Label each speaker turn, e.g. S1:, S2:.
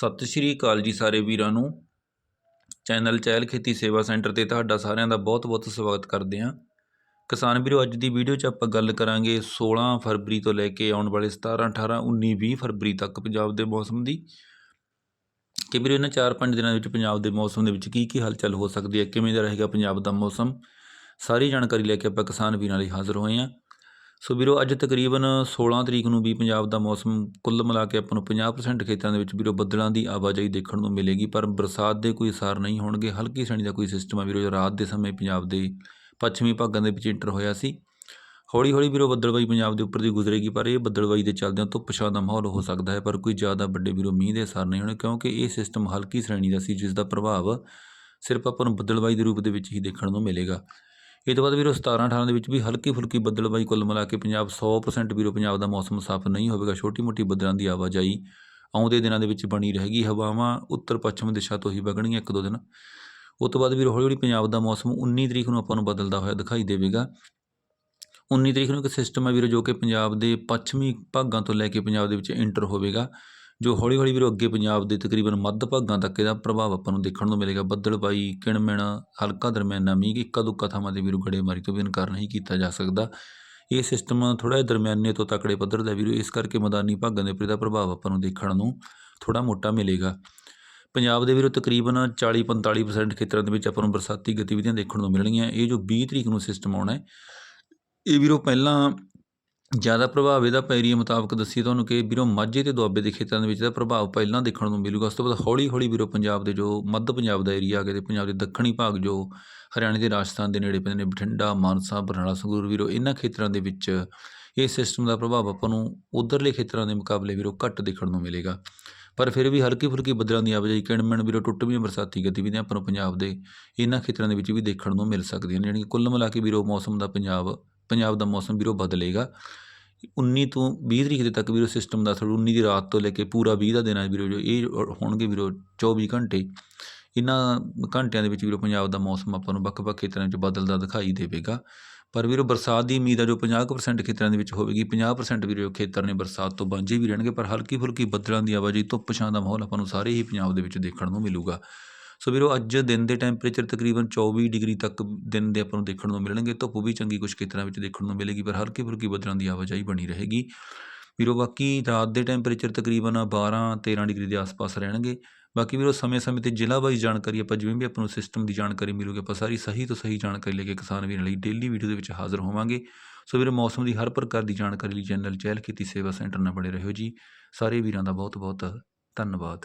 S1: ਸਤਿ ਸ਼੍ਰੀ ਅਕਾਲ ਜੀ ਸਾਰੇ ਵੀਰਾਂ ਨੂੰ। ਚੈਨਲ ਚਹਿਲ ਖੇਤੀ ਸੇਵਾ ਸੈਂਟਰ ਤੇ ਤੁਹਾਡਾ ਸਾਰਿਆਂ ਦਾ ਬਹੁਤ-ਬਹੁਤ ਸਵਾਗਤ ਕਰਦੇ ਹਾਂ। ਕਿਸਾਨ ਵੀਰੋ, ਅੱਜ ਦੀ ਵੀਡੀਓ 'ਚ ਆਪਾਂ ਗੱਲ ਕਰਾਂਗੇ 16 ਫਰਵਰੀ ਤੋਂ ਲੈ ਕੇ ਆਉਣ ਵਾਲੇ 17 18 19 20 ਫਰਵਰੀ ਤੱਕ ਪੰਜਾਬ ਦੇ ਮੌਸਮ ਦੀ। ਕਿ ਵੀਰੋ, ਇਹਨਾਂ 4-5 ਦਿਨਾਂ ਦੇ ਵਿੱਚ ਪੰਜਾਬ ਦੇ ਮੌਸਮ ਦੇ ਵਿੱਚ ਕੀ ਕੀ ਹਲਚਲ ਹੋ ਸਕਦੀ ਹੈ, ਕਿਵੇਂ ਦਾ ਰਹੇਗਾ ਪੰਜਾਬ ਦਾ ਮੌਸਮ, ਸਾਰੀ ਜਾਣਕਾਰੀ ਲੈ ਕੇ ਆਪਾਂ ਕਿਸਾਨ ਵੀਰਾਂ ਲਈ ਹਾਜ਼ਰ ਹੋਏ ਹਾਂ। ਸੋ ਵੀਰੋ, ਅੱਜ ਤਕਰੀਬਨ 16 ਤਰੀਕ ਨੂੰ ਵੀ ਪੰਜਾਬ ਦਾ ਮੌਸਮ ਕੁੱਲ ਮਿਲਾ ਕੇ ਆਪਾਂ ਨੂੰ 50% ਖੇਤਰਾਂ ਦੇ ਵਿੱਚ ਵੀਰੋ ਬੱਦਲਾਂ ਦੀ ਆਵਾਜਾਈ ਦੇਖਣ ਨੂੰ ਮਿਲੇਗੀ, ਪਰ ਬਰਸਾਤ ਦੇ ਕੋਈ ਅਸਾਰ ਨਹੀਂ ਹੋਣਗੇ। ਹਲਕੀ ਸਣੀ ਦਾ ਕੋਈ ਸਿਸਟਮ ਆ ਵੀਰੋ, ਜੋ ਰਾਤ ਦੇ ਸਮੇਂ ਪੰਜਾਬ ਦੇ ਪੱਛਮੀ ਭਾਗਾਂ ਦੇ ਵਿੱਚ ਇੰਟਰ ਹੋਇਆ ਸੀ। ਹੌਲੀ ਹੌਲੀ ਵੀਰੋ ਬੱਦਲਬਾਈ ਪੰਜਾਬ ਦੇ ਉੱਪਰ ਦੀ ਗੁਜ਼ਰੇਗੀ, ਪਰ ਇਹ ਬੱਦਲਬਾਈ ਦੇ ਚੱਲਦਿਆਂ ਧੁੱਪ ਛਾਂ ਦਾ ਮਾਹੌਲ ਹੋ ਸਕਦਾ ਹੈ, ਪਰ ਕੋਈ ਜ਼ਿਆਦਾ ਵੱਡੇ ਵੀਰੋ ਮੀਂਹ ਦੇ ਅਸਰ ਨਹੀਂ ਹੋਣੇ, ਕਿਉਂਕਿ ਇਹ ਸਿਸਟਮ ਹਲਕੀ ਸ਼੍ਰੇਣੀ ਦਾ ਸੀ ਜਿਸ ਦਾ ਪ੍ਰਭਾਵ ਸਿਰਫ ਆਪਾਂ ਨੂੰ ਬੱਦਲਬਾਈ ਦੇ ਰੂਪ ਦੇ ਵਿੱਚ ਹੀ ਦੇਖਣ ਨੂੰ ਮਿਲੇਗਾ। ਇਹ ਤੋਂ ਬਾਅਦ ਵੀਰੋ 17 18 ਦੇ ਵਿੱਚ ਵੀ ਹਲਕੀ ਫੁਲਕੀ ਬੱਦਲਬਾਈ ਕੁੱਲ ਮਿਲਾ ਕੇ ਪੰਜਾਬ 100% ਵੀਰੋ ਪੰਜਾਬ ਦਾ ਮੌਸਮ ਸਾਫ਼ ਨਹੀਂ ਹੋਵੇਗਾ, ਛੋਟੀ ਮੋਟੀ ਬੱਦਲਾਂ ਦੀ ਆਵਾਜਾਈ ਆਉਂਦੇ ਦਿਨਾਂ ਦੇ ਵਿੱਚ ਬਣੀ ਰਹੇਗੀ, ਹਵਾਵਾਂ ਉੱਤਰ ਪੱਛਮ ਦਿਸ਼ਾ ਤੋਂ ਹੀ ਵਗਣਗੀਆਂ ਇੱਕ ਦੋ ਦਿਨ। ਉਸ ਤੋਂ ਬਾਅਦ ਵੀਰੋ ਹੌਲੀ ਹੌਲੀ ਪੰਜਾਬ ਦਾ ਮੌਸਮ 19 ਤਰੀਕ ਨੂੰ ਆਪਾਂ ਨੂੰ ਬਦਲਦਾ ਹੋਇਆ ਦਿਖਾਈ ਦੇਵੇਗਾ। 19 ਤਰੀਕ ਨੂੰ ਇੱਕ ਸਿਸਟਮ ਹੈ ਵੀਰੋ ਜੋ ਕਿ ਪੰਜਾਬ ਦੇ ਪੱਛਮੀ ਭਾਗਾਂ ਤੋਂ ਲੈ ਕੇ ਪੰਜਾਬ ਦੇ ਵਿੱਚ ਐਂਟਰ ਹੋਵੇਗਾ। ਜੋ ਹੌਲੀ ਹੌਲੀ ਵੀਰੋ ਅੱਗੇ ਪੰਜਾਬ ਦੇ ਤਕਰੀਬਨ ਮੱਧ ਭਾਗਾਂ ਤੱਕ ਇਹਦਾ ਪ੍ਰਭਾਵ ਆਪਾਂ ਨੂੰ ਦੇਖਣ ਨੂੰ ਮਿਲੇਗਾ। ਬੱਦਲਬਾਈ ਕਿਣਮਿਣ, ਹਲਕਾ ਦਰਮਿਆਨਾ, ਮੀਂਹ ਇੱਕਾ ਦੁੱਕਾ ਥਾਵਾਂ 'ਤੇ ਵੀਰੋ ਗੜੇਮਾਰੀ ਤੋਂ ਵੀ ਇਨਕਾਰ ਨਹੀਂ ਕੀਤਾ ਜਾ ਸਕਦਾ। ਇਹ ਸਿਸਟਮ ਥੋੜਾ ਜਿਹਾ ਦਰਮਿਆਨੇ ਤੋਂ ਤਕੜੇ ਪੱਧਰ ਦਾ ਵੀਰੋ, ਇਸ ਕਰਕੇ ਮੈਦਾਨੀ ਭਾਗਾਂ ਦੇ ਉੱਪਰ ਇਹਦਾ ਪ੍ਰਭਾਵ ਆਪਾਂ ਨੂੰ ਦੇਖਣ ਨੂੰ ਥੋੜਾ ਮੋਟਾ ਮਿਲੇਗਾ। ਪੰਜਾਬ ਦੇ ਵੀਰੋ ਤਕਰੀਬਨ 40-45% ਖੇਤਰਾਂ ਦੇ ਵਿੱਚ ਆਪਾਂ ਨੂੰ ਬਰਸਾਤੀ ਗਤੀਵਿਧੀਆਂ ਦੇਖਣ ਨੂੰ ਮਿਲਣਗੀਆਂ। ਇਹ ਜੋ 20 ਤਰੀਕ ਨੂੰ ਸਿਸਟਮ ਆਉਣਾ ਹੈ, ਇਹ ਵੀਰੋ ਪਹਿਲਾਂ ਜ਼ਿਆਦਾ ਪ੍ਰਭਾਵ ਇਹਦਾ ਪੈਰੀਏ ਮੁਤਾਬਕ ਦੱਸੀਏ ਤੁਹਾਨੂੰ ਕਿ ਵੀਰੋ ਮਾਝੇ ਤੇ ਦੁਆਬੇ ਦੇ ਖੇਤਰਾਂ ਦੇ ਵਿੱਚ ਇਹਦਾ ਪ੍ਰਭਾਵ ਪਹਿਲਾਂ ਦੇਖਣ ਨੂੰ ਮਿਲੂਗਾ। ਉਸ ਤੋਂ ਬਾਅਦ ਹੌਲੀ ਹੌਲੀ ਵੀਰੋ ਪੰਜਾਬ ਦੇ ਜੋ ਮੱਧ ਪੰਜਾਬ ਦਾ ਏਰੀਆ ਆ ਗਿਆ ਤੇ ਪੰਜਾਬ ਦੇ ਦੱਖਣੀ ਭਾਗ ਜੋ ਹਰਿਆਣੇ ਦੇ ਰਾਜਸਥਾਨ ਦੇ ਨੇੜੇ ਪੈਂਦੇ ਨੇ, ਬਠਿੰਡਾ, ਮਾਨਸਾ, ਬਰਨਾਲਾ, ਸੰਗਰੂਰ ਵੀਰੋ, ਇਹਨਾਂ ਖੇਤਰਾਂ ਦੇ ਵਿੱਚ ਇਹ ਸਿਸਟਮ ਦਾ ਪ੍ਰਭਾਵ ਆਪਾਂ ਨੂੰ ਉਧਰਲੇ ਖੇਤਰਾਂ ਦੇ ਮੁਕਾਬਲੇ ਵੀਰੋ ਘੱਟ ਦੇਖਣ ਨੂੰ ਮਿਲੇਗਾ। ਪਰ ਫਿਰ ਵੀ ਹਲਕੀ ਫੁਲਕੀ ਬੱਦਲਾਂ ਦੀ ਆਵਾਜਾਈ ਕਿਣਮਣ ਵੀਰੋ ਟੁੱਟਵੀਆਂ ਬਰਸਾਤੀ ਗਤੀਵਿਧੀਆਂ ਆਪਾਂ ਨੂੰ ਪੰਜਾਬ ਦੇ ਇਹਨਾਂ ਖੇਤਰਾਂ ਦੇ ਵਿੱਚ ਵੀ ਦੇਖਣ ਨੂੰ ਮਿਲ ਸਕਦੀਆਂ ਨੇ, ਯਾਨੀ ਕਿ ਕੁੱਲ ਮਿਲਾ ਕੇ ਵੀਰੋ ਮੌਸਮ ਦਾ ਪੰਜਾਬ ਪੰਜਾਬ ਦਾ ਮੌਸਮ ਵੀਰੋ ਬਦਲੇਗਾ। 19 ਤੋਂ 20 ਤਰੀਕ ਦੇ ਤੱਕ ਵੀਰੋ ਸਿਸਟਮ ਦਾ ਥੋੜਾ 19 ਦੀ ਰਾਤ ਤੋਂ ਲੈ ਕੇ ਪੂਰਾ 20 ਦਾ ਦਿਨ ਹੈ ਵੀਰੋ, ਜੋ ਇਹ ਹੋਣਗੇ ਵੀਰੋ 24 ਘੰਟੇ। ਇਹਨਾਂ ਘੰਟਿਆਂ ਦੇ ਵਿੱਚ ਵੀਰੋ ਪੰਜਾਬ ਦਾ ਮੌਸਮ ਆਪਾਂ ਨੂੰ ਵੱਖ-ਵੱਖ ਖੇਤਰਾਂ 'ਚ ਬਦਲਦਾ ਦਿਖਾਈ ਦੇਵੇਗਾ। ਪਰ ਵੀਰੋ ਬਰਸਾਤ ਦੀ ਉਮੀਦ ਹੈ ਜੋ 50% ਖੇਤਰਾਂ ਦੇ ਵਿੱਚ ਹੋਵੇਗੀ 50% ਵੀਰੋ ਖੇਤਰ ਨੇ ਬਰਸਾਤ ਤੋਂ ਵਾਂਝੇ ਵੀ ਰਹਿਣਗੇ, ਪਰ ਹਲਕੀ ਫੁਲਕੀ ਬੱਦਲਾਂ ਦੀ ਆਵਾਜਾਈ ਧੁੱਪ ਛਾਂ ਦਾ ਮਾਹੌਲ ਆਪਾਂ ਨੂੰ ਸਾਰੇ ਹੀ ਪੰਜਾਬ ਦੇ ਵਿੱਚ ਦੇਖਣ ਨੂੰ ਮਿਲੂਗਾ। ਸੋ ਵੀਰੋ ਅੱਜ ਦਿਨ ਦੇ ਟੈਂਪਰੇਚਰ ਤਕਰੀਬਨ 24 ਡਿਗਰੀ ਤੱਕ ਦਿਨ ਦੇ ਆਪਾਂ ਨੂੰ ਦੇਖਣ ਨੂੰ ਮਿਲਣਗੇ। ਧੁੱਪ ਵੀ ਚੰਗੀ ਕੁਝ ਖੇਤਰਾਂ ਵਿੱਚ ਦੇਖਣ ਨੂੰ ਮਿਲੇਗੀ, ਪਰ ਹਲਕੀ ਫੁਲਕੀ ਬੱਦਲਾਂ ਦੀ ਆਵਾਜਾਈ ਬਣੀ ਰਹੇਗੀ। ਵੀਰੋ, ਬਾਕੀ ਰਾਤ ਦੇ ਟੈਂਪਰੇਚਰ ਤਕਰੀਬਨ 12 13 ਡਿਗਰੀ ਦੇ ਆਸ-ਪਾਸ ਰਹਿਣਗੇ। ਬਾਕੀ ਵੀਰੋ, ਸਮੇਂ-ਸਮੇਂ ਤੇ ਜ਼ਿਲ੍ਹਾ ਵਾਈਜ਼ ਜਾਣਕਾਰੀ ਆਪਾਂ ਜਿਵੇਂ ਵੀ ਆਪਾਂ ਨੂੰ ਸਿਸਟਮ ਦੀ ਜਾਣਕਾਰੀ ਮਿਲੂਗੀ, ਆਪਾਂ ਸਾਰੀ ਸਹੀ ਤੋਂ ਸਹੀ ਜਾਣਕਾਰੀ ਲੈ ਕੇ ਕਿਸਾਨ ਵੀਰਾਂ ਲਈ ਡੇਲੀ ਵੀਡੀਓ ਦੇ ਵਿੱਚ ਹਾਜ਼ਰ ਹੋਵਾਂਗੇ। ਸੋ ਵੀਰੋ, ਮੌਸਮ ਦੀ ਹਰ ਪ੍ਰਕਾਰ ਦੀ ਜਾਣਕਾਰੀ ਲਈ ਚੈਨਲ ਚਹਿਲ ਖੇਤੀ ਸੇਵਾ ਸੈਂਟਰ ਨਾਲ ਬਣੇ ਰਹੋ ਜੀ। ਸਾਰੇ ਵੀਰਾਂ ਦਾ ਬਹੁਤ-ਬਹੁਤ ਧੰਨਵਾਦ।